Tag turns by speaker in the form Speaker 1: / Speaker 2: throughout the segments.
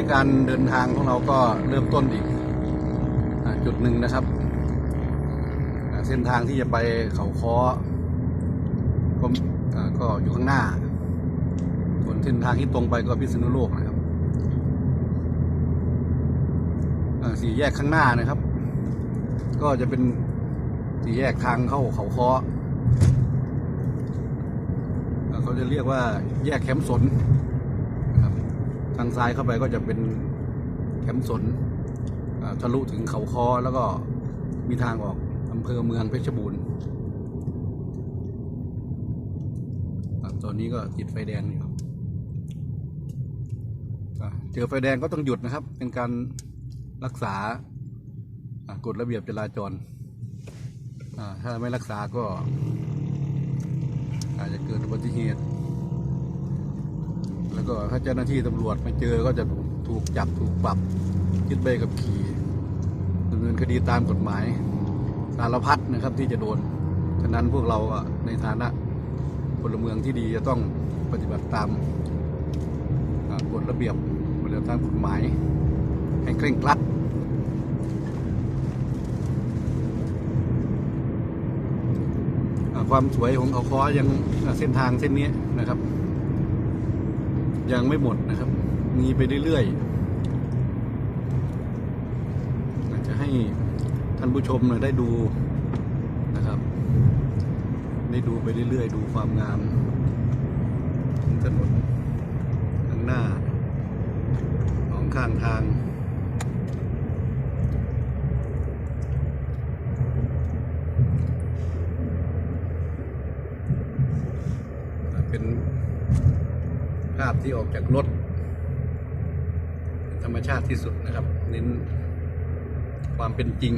Speaker 1: นี้การเดินทางของเราก็เริ่มต้นอีกจุดหนึ่งนะครับ เส้นทางที่จะไปเขาค้อก็อ่าก็อยู่ข้างหน้าส่วนเส้นทางที่ตรงไปก็พิษณุโลกนะครับสี่แยกข้างหน้านะครับ ก็จะเป็นสี่แยกทางเข้าเขาค้อเขาจะเรียกว่าแยกแคมป์สน ทางซ้ายเข้าไปก็จะเป็นแคมป์สนทะลุถึงเขาคอแล้วก็มีทางออกอำเภอเมืองเพชรบูรณ์ตอนนี้ก็ติดไฟแดงอยู่อ่าเจอไฟแดงก็ต้องหยุดนะครับ เป็นการรักษากฎระเบียบจราจร ถ้าไม่รักษาก็ อาจจะเกิดอุบัติเหตุ แล้วก็ถ้าเจ้าหน้าที่ตำรวจมาเจอก็จะถูกจับถูกปรับยึดใบกับขี่ดำเนินคดีตามกฎหมายสารพัดนะครับที่จะโดน ฉะนั้นพวกเราในฐานะพลเมืองที่ดีจะต้องปฏิบัติตามกฎระเบียบปฏิบัติตามกฎหมาย ให้เคร่งครัดความสวยของเขาคอยังเส้นทางเส้นนี้นะครับ ยังไม่หมดนะครับ มีไปเรื่อยๆอยากจะให้ท่านผู้ชมเนี่ยได้ดูนะครับ ได้ดูไปเรื่อยๆ ดูความงามของถนนข้างหน้าของข้างทาง เป็นภาพที่ออกจากรถ ธรรมชาติที่สุดนะครับ เน้นความเป็นจริง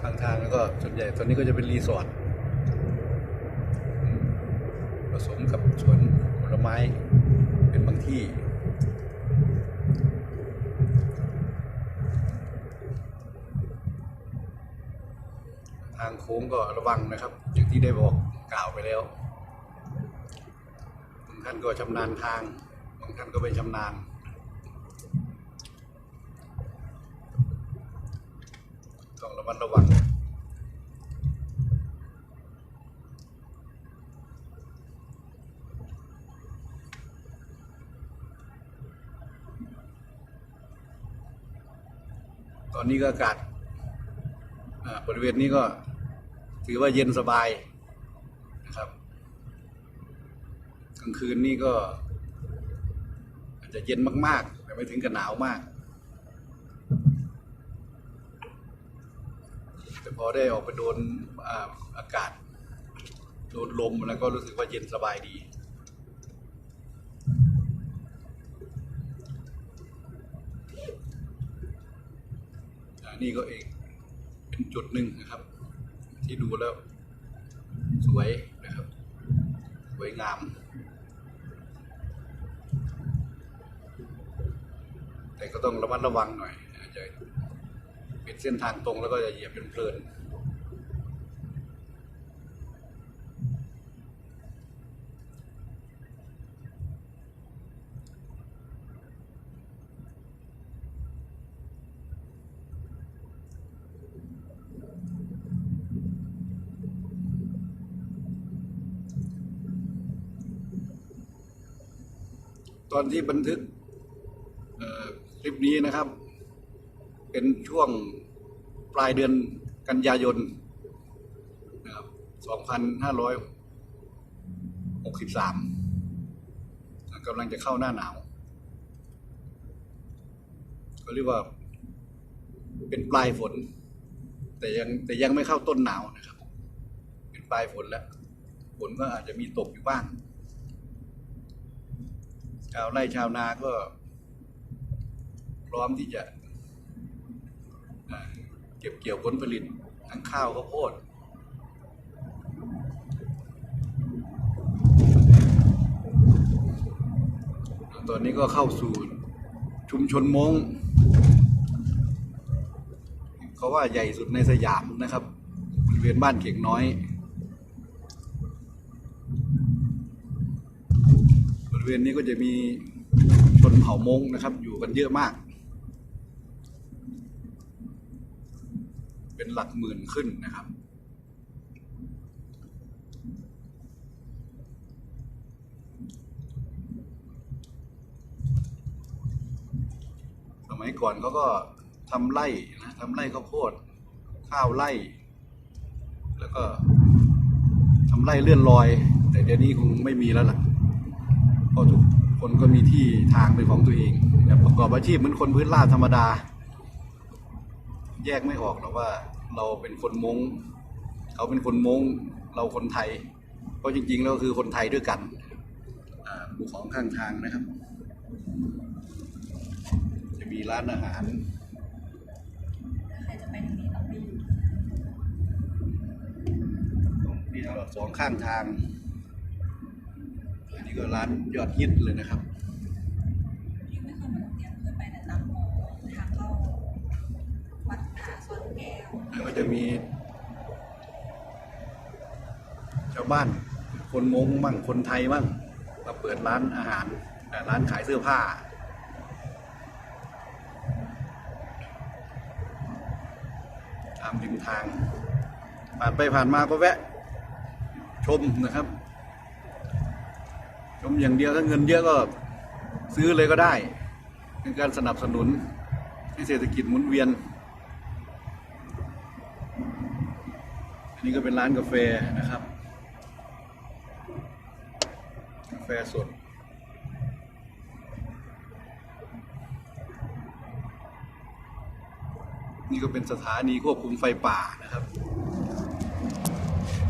Speaker 1: ทางทางแล้วก็ส่วนใหญ่ตอนนี้ก็จะเป็นรีสอร์ทผสมกับสวนผลไม้เป็นบางที่ ทางโค้งก็ระวังนะครับ อย่างที่ได้บอกกล่าวไปแล้วบางท่านก็ชำนาญทางบางท่านก็ไม่ชำนาญต้องระมัดระวังตอนนี้ก็อากาศอ่าบริเวณนี้ก็ ถือว่าเย็นสบายนะครับกลางคืนนี่ก็ อาจจะเย็นมากๆ แต่ไม่ถึงกับหนาวมาก แต่พอได้ออกไปโดนอาอากาศ โดนลมแล้วก็รู้สึกว่าเย็นสบายดีนี่ก็เองเป็นจุดหนึ่งนะครับ ที่ดูแล้ว สวยนะครับ สวยงามแต่ก็ต้องระมัดระวังหน่อยอาจจะเป็นเส้นทางตรงแล้วก็จะเหยียบเป็นเพลิน ตอนที่บันทึกคลิปนี้นะครับ เป็นช่วงปลายเดือนกันยายนนะครับ2563กำลังจะเข้าหน้าหนาวเขาเรียกว่าเป็นปลายฝน แต่ยังแต่ยังไม่เข้าต้นหนาวนะครับ เป็นปลายฝนแล้วฝนก็อาจจะมีตกอยู่บ้างาวไร่ชาวนาก็ พร้อมที่จะเก็บเกี่ยวผลผลิตทั้งข้าวข้าวโพดตอนนี้ก็เข้าสู่ชุมชนมงเขาว่าใหญ่สุดในสยามนะครับบริเวณบ้านเขียงน้อย ริเวณนี้ก็จะมีชนเผ่ามงนะครับ อยู่กันเยอะมาก เป็นหลักหมื่นขึ้นนะครับสมัยก่อนเขาก็ทำไร่นะทำไร่ข้าวโพด ข้าวไร่ แล้วก็ทำไร่เลื่อนลอย แต่เดี๋ยวนี้คงไม่มีแล้วล่ะ ราะทุกคนก็มีที่ทางเป็นของตัวเองแบบประกอบอาชีพเหมือนคนพื้นราบธรรมดา แยกไม่ออกหรอกว่า เราเป็นคนมงเขาเป็นคนมงเราคนไทย เพราะจริงๆแล้วคือคนไทยด้วยกันอ่าภูเขาข้างทางนะครับ จะมีร้านอาหาร
Speaker 2: ใครจะไปทางนี้ต้องไปอยู่
Speaker 1: นี่เราสองข้างทางอั นนี้ก็ร้านยอดฮิตเลยนะครับ
Speaker 2: ยังไม่เคยมาโรงเรียนเคยไปแต่ตามโมทางเข้าวัดผาสวนแก้ว
Speaker 1: แล้วก็จะมี ชาวบ้าน คนมงมั่งคนไทยมั่งมาเปิดร้านอาหารอ่าร้านขายเสื้อผ้าตามริมทางผ่านไปผ่านมาก็แวะ ชมนะครับ ชมอย่างเดียวถ้าเงินเยอะก็ซื้อเลยก็ได้เป็นการสนับสนุนให้เศรษฐกิจหมุนเวียน อันนี้ก็เป็นร้านกาแฟนะครับ กาแฟสดนี่ก็เป็นสถานีควบคุมไฟป่านะครับ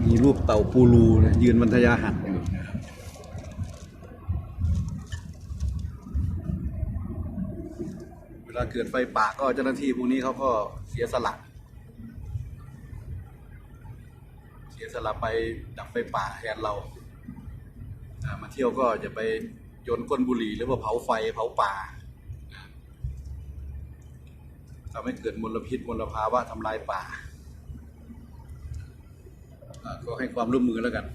Speaker 1: มีรูปเต่าปูรูนะยืนบรรทยาหันะครับเวลาเกิดไฟป่าก็เจ้าหน้าที่พวกนี้เขาก็เสียสละ เสียสละไปดับไฟป่าแทนเรา มาเที่ยวก็จะไปโยนก้นบุหรี่หรือว่าเผาไฟเผาป่าทำให้เกิดมลพิษมลภาวะทำลายป่า ก็ให้ความร่วมมือแล้วกัน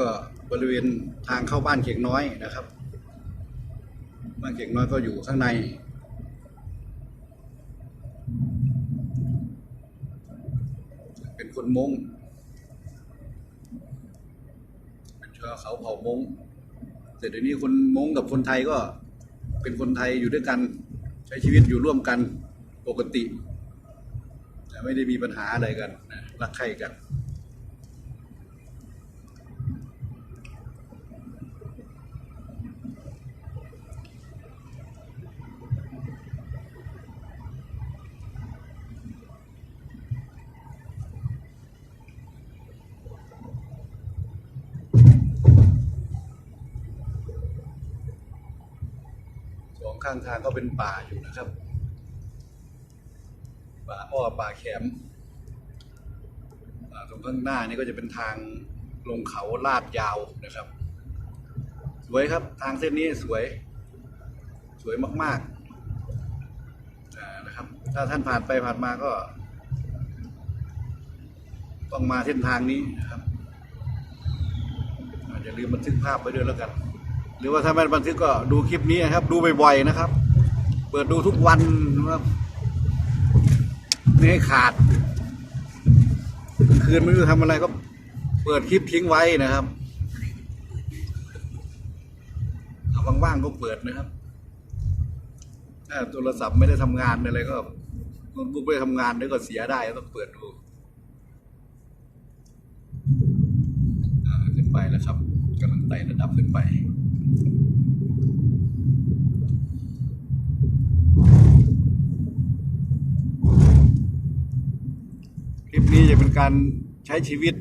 Speaker 1: ก็ บริเวณทางเข้าบ้านเขียงน้อยนะครับ บ้านเขียงน้อยก็อยู่ข้างใน เป็นคนมงเป็นชาวเขาเผ่ามงแต่เดี๋ยวนี้คนมงกับคนไทยก็เป็นคนไทยอยู่ด้วยกัน ใช้ชีวิตอยู่ร่วมกันปกติแต่ไม่ได้มีปัญหาอะไรกันรักใคร่กัน ข้างทางก็เป็นป่าอยู่นะครับ ป่าอ้อป่าแขมอ่าตรงข้างหน้านี่ก็จะเป็นทางลงเขาลาดยาวนะครับ สวยครับทางเส้นนี้สวย สวยมากๆนะครับ ถ้าท่านผ่านไปผ่านมาก็ ต้องมาเส้นทางนี้นะครับอ่าอย่าลืมบันทึกภาพไว้ด้วยแล้วกัน หรือว่าถ้าไม่บันทึกก็ดูคลิปนี้นะครับ ดูบ่อยๆนะครับ เปิดดูทุกวันนะครับไม่ให้ขาด คืนไม่รู้ทำอะไรก็เปิดคลิปทิ้งไว้นะครับเอาว่างๆก็เปิดนะครับถ้าโทรศัพท์ไม่ได้ทำงานอะไรก็โน้ตบุ๊กไม่ได้ทำงานเดี๋ยวก็เสียได้ต้องเปิดดูขึ้นไปแล้วครับกำลังไต่ระดับขึ้นไป คลิปนี้จะเป็นการใช้ชีวิต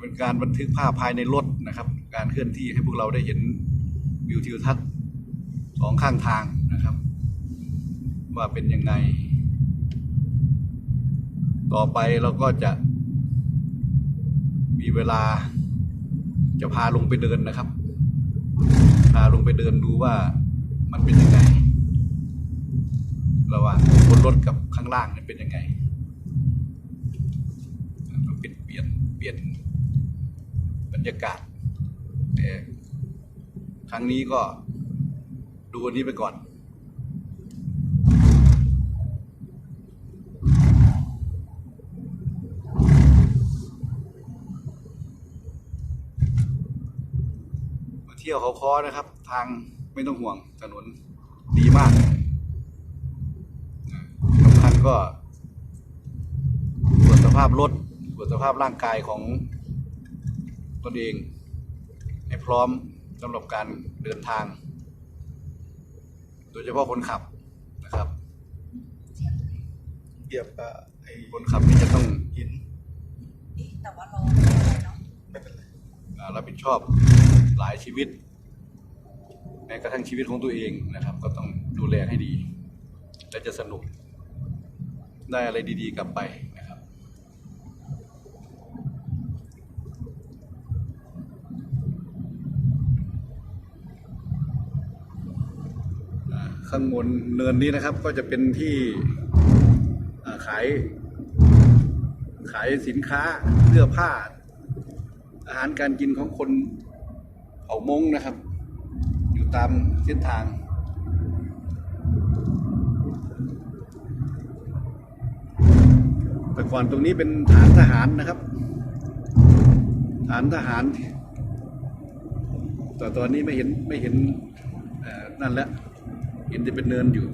Speaker 1: เป็นการบันทึกภาพภายในรถนะครับ การเคลื่อนที่ให้พวกเราได้เห็นวิวทิวทัศน์สองข้างทางนะครับ ว่าเป็นยังไง ต่อไปเราก็จะมีเวลาจะพาลงไปเดินนะครับ พาลงไปเดินดูว่ามันเป็นยังไง ระหว่างบนรถกับข้างล่างเนี่เป็นยังไงเป็นเปลี่ยนเปลี่ยนบรรยากาศแต่ครั้งนี้ก็ดูอันนี้ไปก่อน เที่ยวเขาคอนะครับ ทางไม่ต้องห่วงถนนดีมากสำคัญก็ตรวจสภาพรถตรวจสภาพร่างกายของตนเอง ให้พร้อมสำหรับการเดินทาง โดยเฉพาะคนขับนะครับ
Speaker 3: เทียบกับไอ้
Speaker 1: คนขับนี่จะต้อง
Speaker 3: หิน
Speaker 2: นี่แต่ว่าเราไม่ได้เนาะ
Speaker 3: ไม่เป็นไร
Speaker 1: อ่า รับผิดชอบหลายชีวิตแม้กระทั่งชีวิตของตัวเองนะครับ ก็ต้องดูแลให้ดี และจะสนุกได้อะไรดีๆกลับไปนะครับ ข้างบนเนินนี้นะครับก็จะเป็นที่ขาย ขายสินค้าเสื้อผ้า อาหารการกินของคนเผ่ามงนะครับ อยู่ตามเส้นทางแต่ก่อนตรงนี้เป็นฐานทหารนะครับ ฐานทหาร แต่ตอนนี้ไม่เห็นไม่เห็นนั่นแล้วเห็นจะเป็นเนินอยู่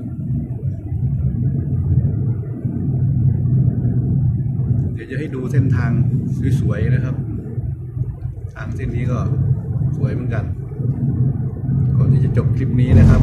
Speaker 1: เดี๋ยวจะให้ดูเส้นทางสวยๆนะครับ ทางเส้นนี้ก็สวยเหมือนกัน ก่อนที่จะจบคลิปนี้นะครับ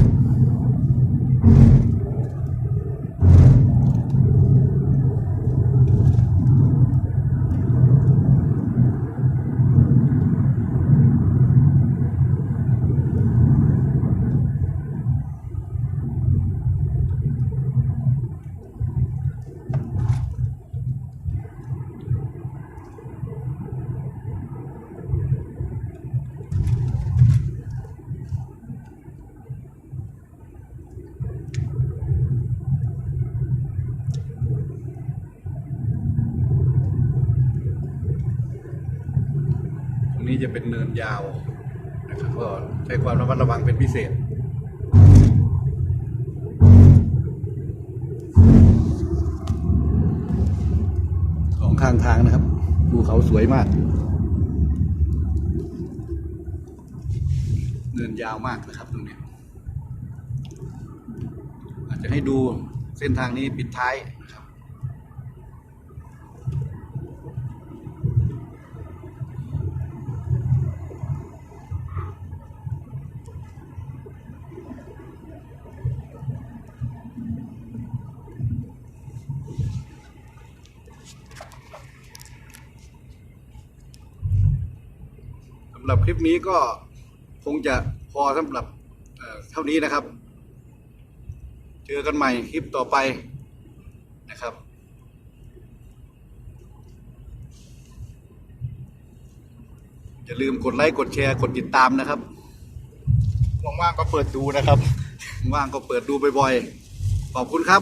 Speaker 1: จะเป็นเนินยาวนะครับก็ใช้ความระมัดระวังเป็นพิเศษสองข้างทางนะครับภูเขาสวยมาก เนินยาวมากนะครับตรงนี้อาจจะให้ดูเส้นทางนี้ปิดท้ายนะครับำหรับคลิปนี้ก็คงจะพอสำหรับเอ่อเท่านี้นะครับ เจอกันใหม่คลิปต่อไปนะครับอย่าลืมกดไลค์กดแชร์กดติดตามนะครับ
Speaker 3: ว่างๆก็เปิดดูนะครับ
Speaker 1: ว่างก็เปิดดูบ่อยๆขอบคุณครับ